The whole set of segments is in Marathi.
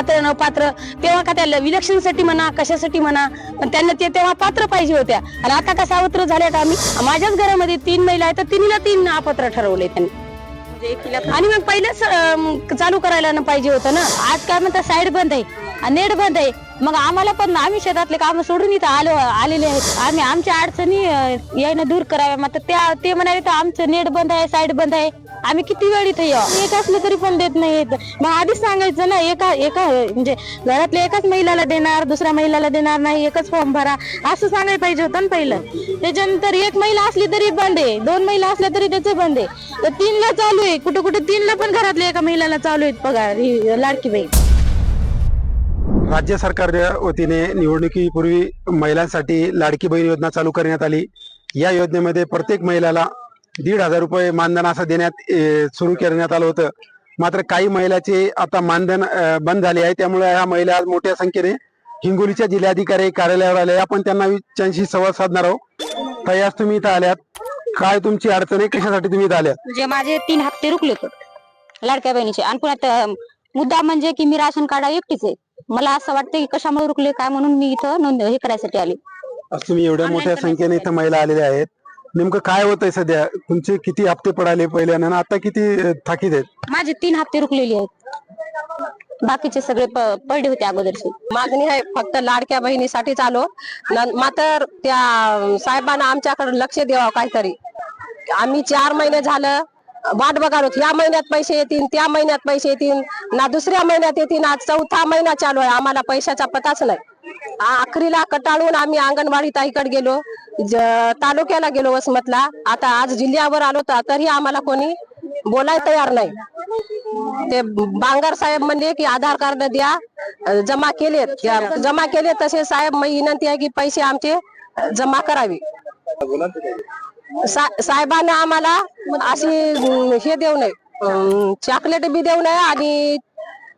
पात्र न पात्र तेव्हा का त्या विलक्षणसाठी म्हणा कशासाठी म्हणा पण त्यांना ते तेव्हा पात्र पाहिजे होत्या. आणि आता का सावत्र झाल्या का आम्ही? माझ्याच घरामध्ये तीन महिला आहेत तर तिन्हीला तीन अपात्र ठरवले त्यांनी. आणि मग पहिलेच चालू करायला पाहिजे होतं ना? आज काय म्हणतात साईड बंद आहे. आणि नेट बंद आहे. मग आम्हाला पण आम्ही शेतातले काम सोडून इथं आलो आलेले आहेत. आम्ही आमच्या अडचणी यायनं दूर कराव्या. मग त्या ते म्हणाले तर आमचं नेट बंद आहे साईड बंद आहे. आम्ही किती वेळ इथे एक असलं तरी पण देत नाही. मग आधीच सांगायचं ना एका एका म्हणजे घरातल्या एकाच महिलाला देणार दुसऱ्या महिलाला देणार नाही एकच फॉर्म भरा. असं सांगायला पाहिजे होतं ना पहिलं. त्याच्यानंतर एक महिला असली तरी बंद आहे. दोन महिला असल्या तरी त्याचं बंद आहे. तर तीनला चालू आहे. कुठं कुठं तीनला पण घरातल्या एका महिलाला चालू आहेत पगार ही लाडकी बाई राज्य सरकारच्या वतीने निवडणुकीपूर्वी महिलांसाठी लाडकी बहीण योजना चालू करण्यात आली. या योजनेमध्ये प्रत्येक महिलाला दीड हजार रुपये मानधन असं देण्यात सुरू करण्यात आलं होतं. मात्र काही महिलाचे आता मानधन बंद झाले आहे. त्यामुळे ह्या महिला आज मोठ्या संख्येने हिंगोलीच्या जिल्हाधिकारी कार्यालयावर आले आपण त्यांना त्यांची संवाद साधणार आहोत. आज तुम्ही इथं आल्यात. काय तुमची अडचण आहे? कशासाठी तुम्ही इथं आल्यात? म्हणजे माझे तीन हप्ते रुकले होते लाडक्या बहिणीचे. आणि पुन्हा त- मुद्दा म्हणजे की मी राशन कार्ड एकटीच आहे. मला असं वाटतं की कशामुळे रुकले काय म्हणून मी इथं नोंद हे करायसाठी आले. आज तुम्ही एवढ्या मोठ्या संख्येने इथं महिला आलेल्या आहेत. नेमकं काय होतंय सध्या? तुमचे किती हप्ते पडाले पहिले आणि आता किती थाकीत आहेत? माझे तीन हप्ते रुकलेले आहेत. बाकीचे सगळे प- पडले होते अगोदरचे. मागणी आहे फक्त लाडक्या बहिणीसाठी चालू. न- मात्र त्या साहेबांना आमच्याकडे लक्ष द्यावं काहीतरी. आम्ही चार महिने झालं वाट बघालो या महिन्यात पैसे येतील त्या महिन्यात पैसे येतील ना दुसऱ्या महिन्यात येतील आज चौथा महिना चालू आहे. आम्हाला पैशाचा पताच नाही. आ- आखरीला कटाळून आम्ही अंगणवाडी ताईकडे गेलो. तालुक्याला गेलो वसमतला. आता आज जिल्ह्यावर आलो तर तरी आम्हाला कोणी बोलायला तयार नाही. ते बांगर साहेब म्हणले की आधार कार्ड द्या जमा केलेत. जमा केले तसे साहेब मी विनंती आहे की पैसे आमचे जमा करावे. सा- साहेबांना आम्हाला अशी हे देऊ नये. अं, चॉकलेट बी देऊ नये आणि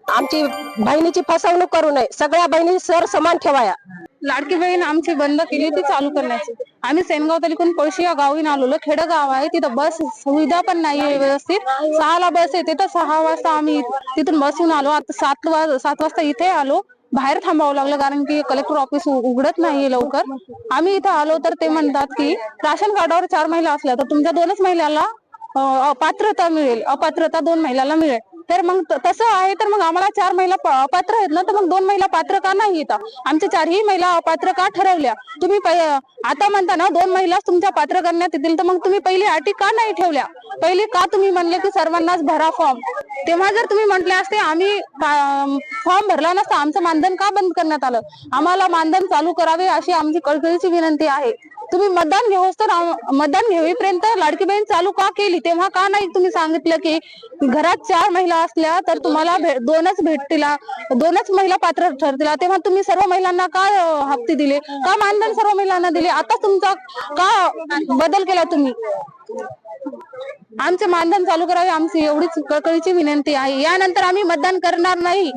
आमची बहिणीची फसवणूक करू नये. सगळ्या बहिणी सर समान ठेवाया. लाडकी बहीण आमची बंद केली ती चालू करण्याची. आम्ही सेनगाव तालुक्यातून पळशी या गावी आलेलो. खेडगाव आहे. तिथं बस सुविधा पण नाहीये व्यवस्थित. सहाला बस येते तर सहा वाजता आम्ही तिथून बसून आलो. आता सात वाज सात वाजता इथे आलो. बाहेर थांबावं लागलं कारण की कलेक्टर ऑफिस उघडत नाहीये लवकर. आम्ही इथं आलो तर ते म्हणतात की राशन कार्डावर चार महिला असल्या तर तुमच्या दोनच महिलाला अपात्रता मिळेल. अपात्रता दोन महिलाला मिळेल. तर मग तसं आहे तर मग आम्हाला चार महिला पात्र अपात्र आहेत ना तर मग दोन महिला पात्र का नाही येत आमच्या चारही महिला अपात्र का ठरवल्या? तुम्ही आता म्हणता ना दोन महिला तुमच्या पात्र करण्यात येतील तर मग तुम्ही पहिली अटी का नाही ठेवल्या? पहिली का तुम्ही म्हणले की सर्वांनाच भरा फॉर्म तेव्हा जर तुम्ही म्हटले असते आम्ही फॉर्म भरला नसता आमचं मानधन का बंद करण्यात आलं? आम्हाला मानधन चालू करावे अशी आमची कळकळीची विनंती आहे. तुम्ही मतदान घेऊस तर मतदान घेईपर्यंत लाडकी बहीण चालू का केली? तेव्हा का नाही तुम्ही सांगितलं की घरात चार महिला असल्या तर तुम्हाला भे- दोनच भेटतील दोनच महिला पात्र ठरतील. तेव्हा तुम्ही सर्व महिलांना का हप्ते दिले? का मानधन सर्व महिलांना दिले? आता तुमचा का बदल केला तुम्ही? आमचे मानधन चालू करावे आमची एवढीच कळकळीची विनंती आहे. यानंतर आम्ही मतदान करणार नाही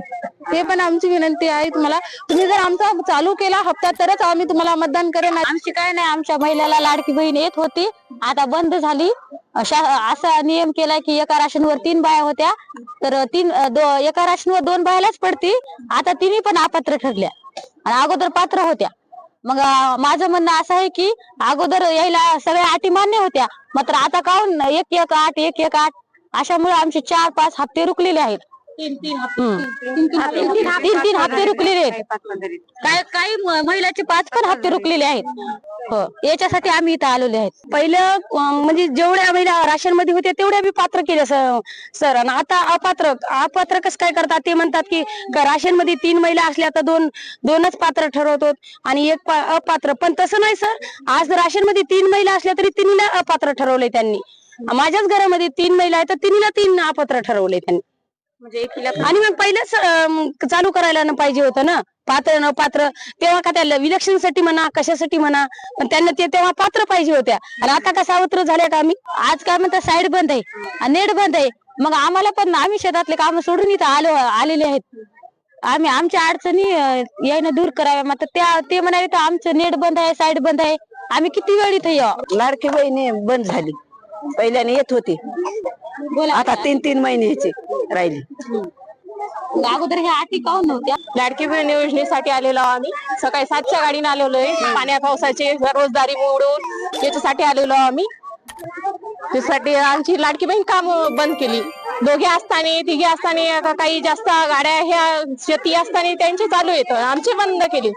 हे पण आमची विनंती आहे तुम्हाला. तुम्ही जर आमचा चालू केला हप्ता तरच आम्ही तुम्हाला मतदान करेन. आमची काय नाही आमच्या महिलाला लाडकी बहीण येत होती. आता बंद झाली. अशा असा नियम केला की एका राशनवर तीन बाया होत्या. तर तीन दो- एका राशनवर दोन बायालाच पडती. आता तिन्ही पण अपात्र ठरल्या. आणि अगोदर पात्र होत्या. मग माझं म्हणणं असं आहे की अगोदर यायला सगळ्या अटी मान्य होत्या. मात्र आता काहून एक एक आठ एक एक आठ? अशामुळे आमचे चार पाच हप्ते रुकलेले आहेत. हम्म. तीन तीन हप्ते रुकलेले आहेत काय काही महिलाचे पाच पण हप्ते रुकलेले आहेत. हो याच्यासाठी आम्ही इथं आलेले आहेत. पहिलं म्हणजे जेवढ्या महिला राशनमध्ये होत्या तेवढ्या बी पात्र केल्या सर. आणि आता अपात्र अपात्र कसं काय करतात? ते म्हणतात की राशनमध्ये तीन महिला असल्या तर दोन दोनच पात्र ठरवतो आणि एक अपात्र. पण तसं नाही सर. आज राशनमध्ये तीन महिला असल्या तरी तिन्हीला अपात्र ठरवलंय त्यांनी. माझ्याच घरामध्ये तीन महिला आहेत तर तिन्हीला तीन अपात्र ठरवलंय त्यांनी. म्हणजे आणि मग पहिलंच अं, चालू करायला ना पाहिजे होतं ना. पात्र न पात्र तेव्हा का त्या विलक्षणसाठी म्हणा कशासाठी म्हणा पण त्यांना ते तेव्हा पात्र पाहिजे होत्या. आणि आता का सावत्र झाल्या का आम्ही? आज काय म्हणतात साईड बंद आहे. आणि नेट बंद आहे. मग आम्हाला पण आम्ही शेतातले काम सोडून इथं आलो आलेले आहेत. आम्ही आमच्या अडचणी अं, यायनं दूर कराव्या. मात्र त्या ते म्हणाले तर आमचं नेट बंद आहे साईड बंद आहे. आम्ही किती वेळ इथं यावं? लाडकी बहिणी बंद झाली. पहिल्याने येत होती. आता तीन तीन महिन्याची राहिली. अगोदर ह्या अटी काऊन नव्हत्या? लाडकी बहीण योजनेसाठी आलेलो आम्ही. सकाळी सातच्या गाडीने आलेलो आहे पाण्या पावसाचे रोजदारी मोडून याच्यासाठी आलेलो आम्ही. त्यासाठी आमची लाडकी बहीण काम बंद केली. दोघे असताना तिघे असताना का- काही जास्त गाड्या ह्या शेती असताना त्यांचे चालू येतं आमचे बंद केली.